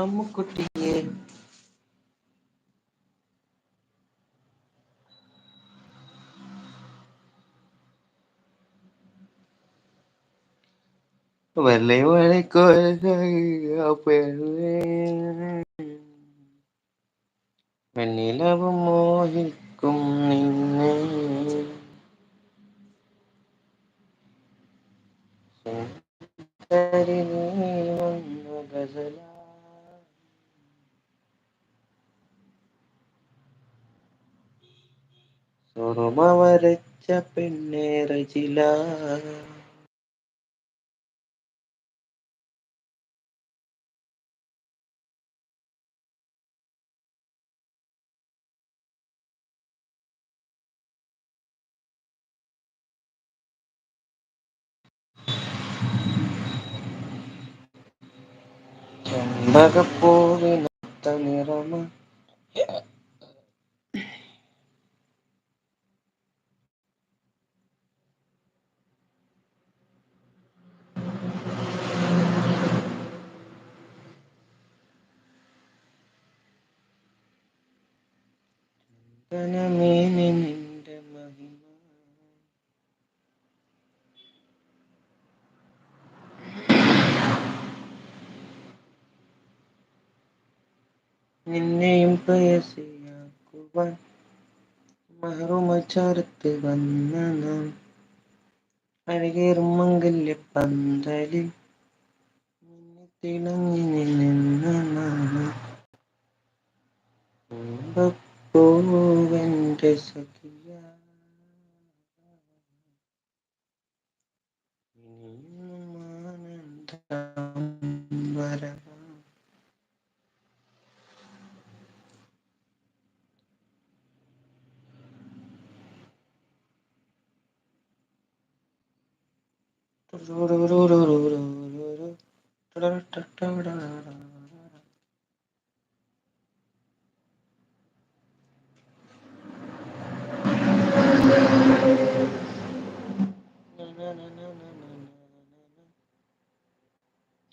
അമ്മുക്കുട്ടിയെ വെള്ളി വെണ്ണിലവും മോഹിക്കും നിന്നെ സുന്ദരി നീ വന്ന ഗസലാ സുറുമ വരച്ച പെണ്ണേ റജില ചെമ്പകപ്പൂവിനൊത്ത നിറമ ധനമേനി നിന്റെ മഹിമ. നിന്നെയും പ്രയസിയാക്കുവാൻ മഹറുമച്ചാരത്ത് വന്ന നാം അഴകേറും മംഗല്യ പന്തലിൽ തിളങ്ങി നിന്ന. നാം போவென்ற சகியா. இனியும் ஆனந்தம் வரவா ro ro ro ro ro ro ro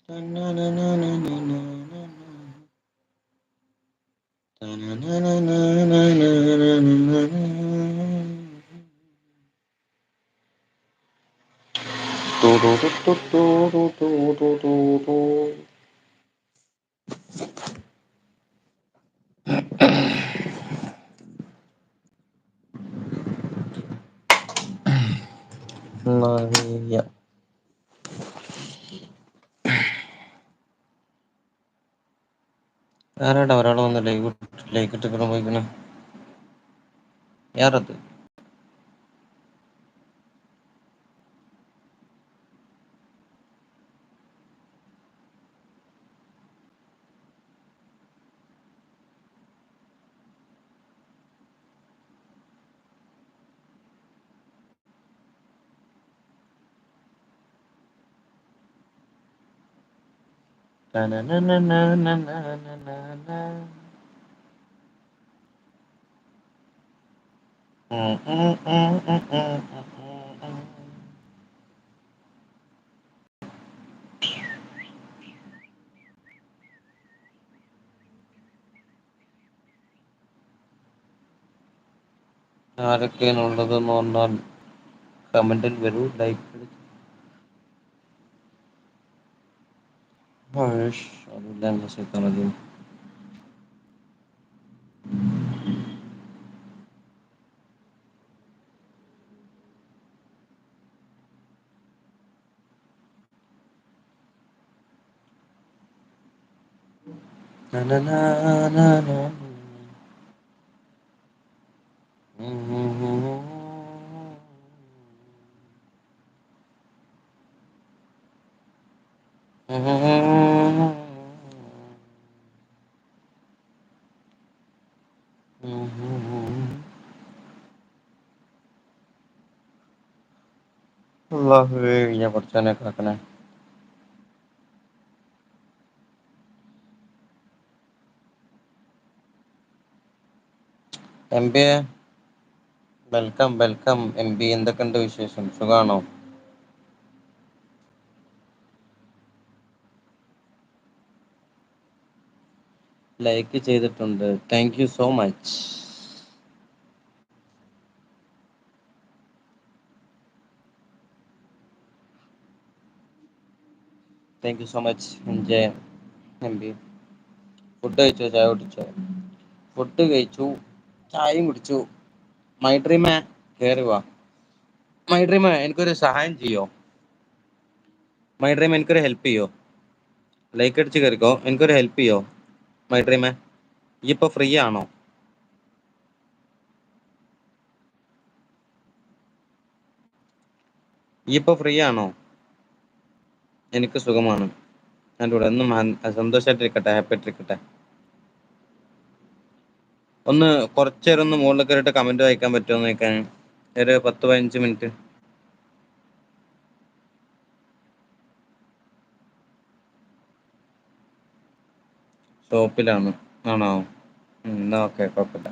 Maria. ആരാടാ ഒരാൾ വന്ന് ലൈവ് ലൈക്ക് ഇട്ടിട്ട് പോയിക്കണേ യാറത് ആരൊക്കെയാണുള്ളതെന്ന് പറഞ്ഞാൽ കമന്റിൽ വരൂ like معلش أعوذ بالله من الشيطان لا na na na na na അല്ലാഹുവേ ഞാൻ പഠിച്ചവനെ കാക്കണേ M B welcome welcome. M B എന്തൊക്കെയുണ്ട് വിശേഷം? സുഖാണോ? ലൈക്ക് ചെയ്തിട്ടുണ്ട്. Thank you so much thank you so much A M B food കഴിച്ചോ? ചായ കുടിച്ചോ? ഫുഡ് കഴിച്ചു. ചായയും കുടിച്ചു. മൈഡ്രീമേ കേറിവാ മൈഡ്രീമേ എനിക്കൊരു സഹായം ചെയ്യോ? മൈ ഡ്രീം എനിക്കൊരു ഹെൽപ്പ് ചെയ്യോ? ലൈക്ക് അടിച്ച് കേറിക്കോ? എനിക്കൊരു ഹെൽപ്പ് ചെയ്യോ? മൈഡ്രീമേ ഈ ഇപ്പൊ ഫ്രീ ആണോ? ഈ ഇപ്പൊ ഫ്രീ ആണോ? എനിക്ക് സുഖമാണ്. ഞാൻ ഇവിടെ എന്നും സന്തോഷമായിട്ടിരിക്കട്ടെ ഹാപ്പി ആയിട്ടിരിക്കട്ടെ ഒന്ന് കൊറച്ച് നേരം ഒന്ന് മുകളിൽ കയറിയിട്ട് കമന്റ് വായിക്കാൻ പറ്റുമോ എന്ന് നോക്കാൻ ഒരു പത്ത് പതിനഞ്ച് മിനിറ്റ് ഷോപ്പിലാണ് ആണോ? എന്നാ ഓക്കെ കുഴപ്പമില്ല.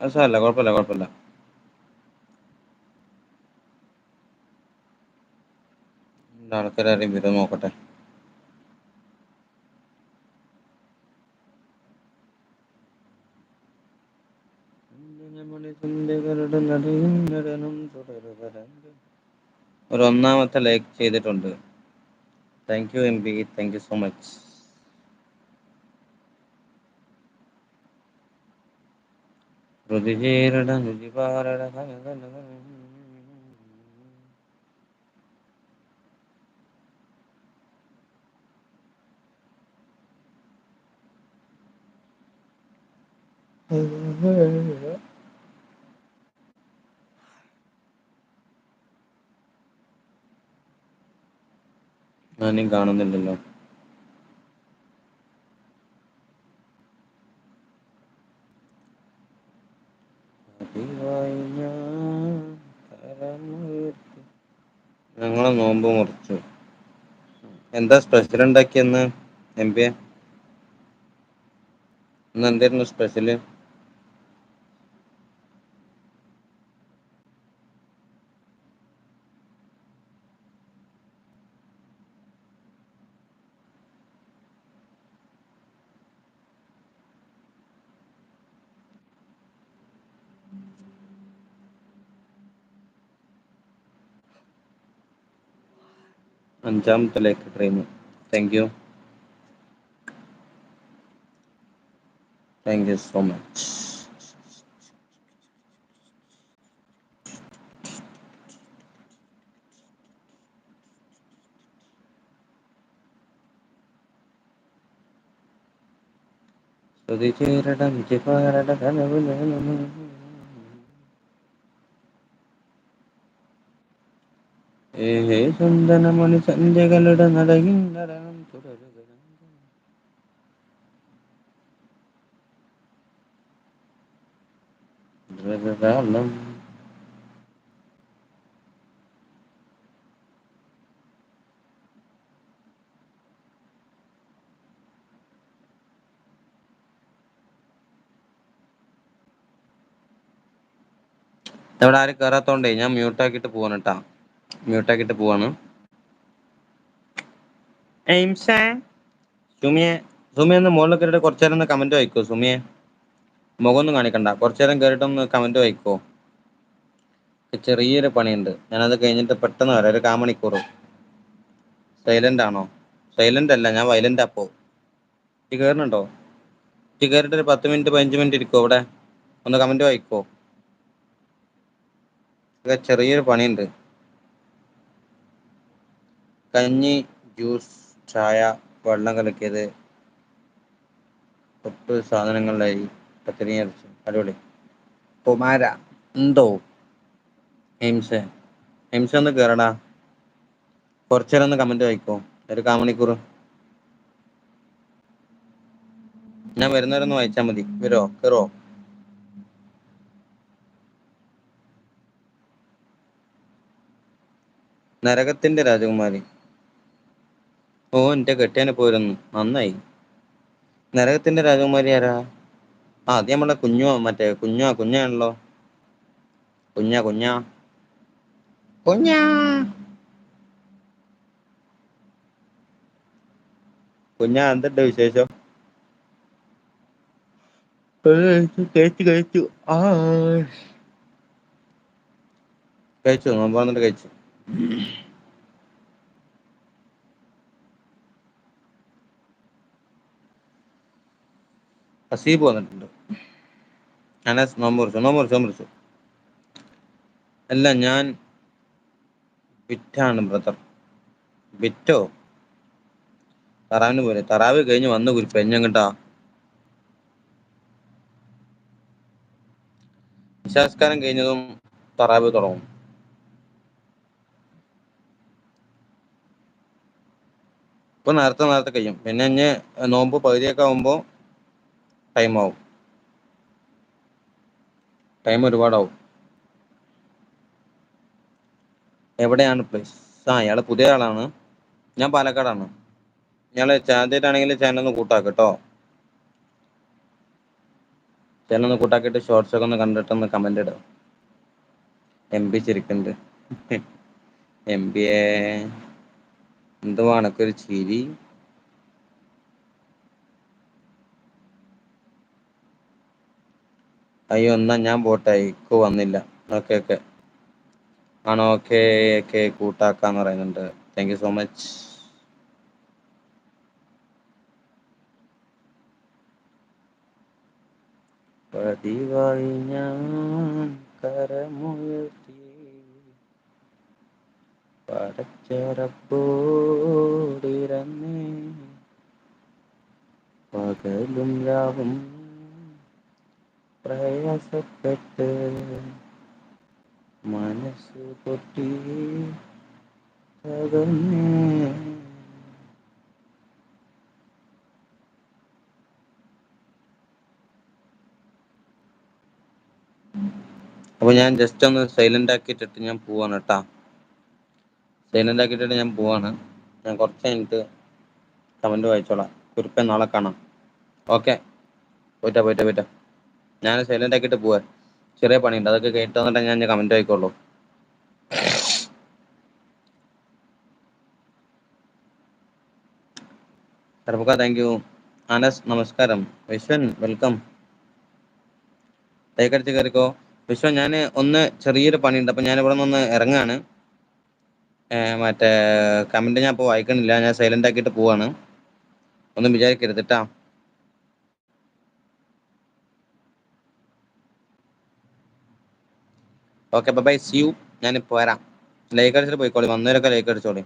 അത് സാരമില്ല കുഴപ്പമില്ല കുഴപ്പമില്ല. ആൾക്കാർ ആരെയും വരും നോക്കട്ടെ. ഒരു ഒന്നാമത്തെ ലൈക്ക് ചെയ്തിട്ടുണ്ട്. Thank you M B thank you so much രുചിചേരട രുചിപാരട ഞാനും കാണുന്നില്ലല്ലോ ഞങ്ങളെ നോമ്പ് മുറിച്ചു. എന്താ സ്പെഷ്യൽ ഉണ്ടാക്കിയെന്ന് എം പി? ഇന്ന് എന്തായിരുന്നു സ്പെഷ്യൽ അഞ്ചാമത്തെ like train thank you thank you so much രുചിചേരട രുചിപാരട കനവിലെ ഏഹേ ചന്ദനമണി സന്ധ്യകളുടെ നടകിൻ നടനം തുടരുക. ദ്രുതതാളം ഇവിടെ ആരും കയറാത്തോണ്ടേ ഞാൻ മ്യൂട്ട് ആക്കിയിട്ട് പോവാണ് കേട്ടാ മ്യൂട്ട് ആക്കിട്ട് പോവാണ് സുമിയെ സുമിയെ ഒന്ന് മുകളിൽ കയറിയിട്ട് കുറച്ചു നേരം ഒന്ന് കമന്റ് വായിക്കോ സുമിയെ. മുഖമൊന്നും കാണിക്കണ്ട. കുറച്ചു നേരം കയറിയിട്ട് ഒന്ന് കമന്റ് വായിക്കോ. ചെറിയൊരു പണിയുണ്ട്. ഞാനത് കഴിഞ്ഞിട്ട് പെട്ടെന്ന് വരാം. ഒരു കാമണിക്കൂർ. സൈലന്റ് ആണോ? സൈലന്റ് അല്ല ഞാൻ വയലന്റ് അപ്പോ ഈ കയറുന്നുണ്ടോ ഈ കയറിട്ട് ഒരു പത്ത് മിനിറ്റ് പതിനഞ്ച് മിനിറ്റ് ഇരിക്കോ ഇവിടെ ഒന്ന് കമന്റ് വായിക്കോ. ചെറിയൊരു പണിയുണ്ട്. കഞ്ഞി ജ്യൂസ് ചായ വെള്ളം കലക്കിയത് ഒട്ട് സാധനങ്ങളിലായി പത്തിരി അരച്ചു. അടിപൊളി. കുമാര എന്തോ? എയിംസേ എയിംസേ ഒന്ന് കയറടാ കുറച്ചു നേരം ഒന്ന് കമന്റ് വായിക്കോ. ഒരു കാമണിക്കൂർ ഞാൻ വരുന്നവരൊന്ന് വായിച്ചാൽ മതി. വരുമോ കയറോ നരകത്തിന്റെ രാജകുമാരി. ഓ എന്റെ കെട്ടിയാന് പോയിരുന്നു. നന്നായി. നരകത്തിന്റെ രാജകുമാരി ആരാ? ആ അത് നമ്മളെ കുഞ്ഞു മറ്റേ കുഞ്ഞു കുഞ്ഞാണല്ലോ. കുഞ്ഞ കുഞ്ഞ. കുഞ്ഞാ. കുഞ്ഞാ എന്തുണ്ട് വിശേഷം? കഴിച്ചു കഴിച്ചു ആ. കഴിച്ചു? നോമ്പ് തുറന്നിട്ട് കഴിച്ചു? ഹസീബ് വന്നിട്ടുണ്ട്. അനസ് നോമ്പ് നോമ്പുറിച്ചു നോമ്പ് മുറിച്ചോ നോമ്പ് അല്ല ഞാൻ വിറ്റാണ് ബ്രദർ. ബിറ്റോ? തറാവിന് പോലെ തറാവ് കഴിഞ്ഞ് വന്ന് കുരിപ്പ് ഇനി നിശാസ്കാരം കഴിഞ്ഞതും തറാവ് തുടങ്ങും. ഇപ്പൊ നേരത്തെ നേരത്തെ കഴിയും. പിന്നെ ഇഞ്ഞ് നോമ്പ് പകുതിയൊക്കെ ആവുമ്പോ ടൈം ആവും ടൈം ഒരുപാടാവും. എവിടെയാണ് പ്ലേസ് ആ ഇയാൾ പുതിയ ആളാണ്. ഞാൻ പാലക്കാടാണ്. ഇയാൾ ആദ്യായിട്ടാണെങ്കിൽ ചാനൽ ഒന്ന് കൂട്ടാക്ക്ട്ടോ ചാനൽ ഒന്ന് കൂട്ടാക്കിയിട്ട് ഷോർട്സ് ഒക്കെ ഒന്ന് കണ്ടിട്ട് ഒന്ന് കമന്റ് ഇടാം. എം പി എം എംപിയേ എന്തുവാണൊക്കെ ഒരു ചിരി. അയ്യോ എന്നാ ഞാൻ പോട്ടെ ഇക്ക വന്നില്ല. ഓക്കെ ഓക്കെ ആണോ? ഓക്കേ ഓക്കെ കൂട്ടാക്കാന്ന് പറയുന്നുണ്ട്. താങ്ക് യു സോ മച്ച് പതിവായി ഞാൻ കരമുയർത്തി പടച്ച റബ്ബോടിരന്നേ പകലും രാവും പ്രയാസപ്പെട്ട് മനസ്സ് പൊട്ടി അപ്പൊ ഞാൻ ജസ്റ്റ് ഒന്ന് സൈലന്റ് ആക്കിയിട്ടിട്ട് ഞാൻ പോവാണ് കേട്ടാ സൈലന്റ് ആക്കിയിട്ടിട്ട് ഞാൻ പോവാണ്. ഞാൻ കുറച്ച് കഴിഞ്ഞിട്ട് കമന്റ് വായിച്ചോളാം. കുറിപ്പേ നാളെ കാണാം. ഓക്കെ പോയിട്ടാ പോയിട്ടാ പോയിട്ടോ. ഞാൻ സൈലന്റ് ആക്കിയിട്ട് പോവാ ചെറിയ പണിയുണ്ട്. അതൊക്കെ കേട്ട് വന്നിട്ട് ഞാൻ കമന്റ് ആയിക്കോളൂ. സർഫക്ക താങ്ക് യു അനസ് നമസ്കാരം. വിശ്വൻ വെൽക്കം തേക്കടിച്ച് കയറിക്കോ. വിശ്വൻ ഞാൻ ഒന്ന് ചെറിയൊരു പണിയുണ്ട്. അപ്പൊ ഞാൻ ഇവിടെ നിന്ന് ഇറങ്ങാണ്. മറ്റേ കമന്റ് ഞാൻ ഇപ്പൊ വായിക്കണില്ല. ഞാൻ സൈലന്റ് ആക്കിയിട്ട് പോവാണ്. ഒന്നും വിചാരിക്കരുത് ട്ടാ. ഓക്കെ ബൈ സി യു ഞാൻ ഇപ്പൊ വരാം. ലൈക്ക് അടിച്ചിട്ട് പോയിക്കോളി. വന്നവരൊക്കെ ലൈക്ക് അടിച്ചോളി.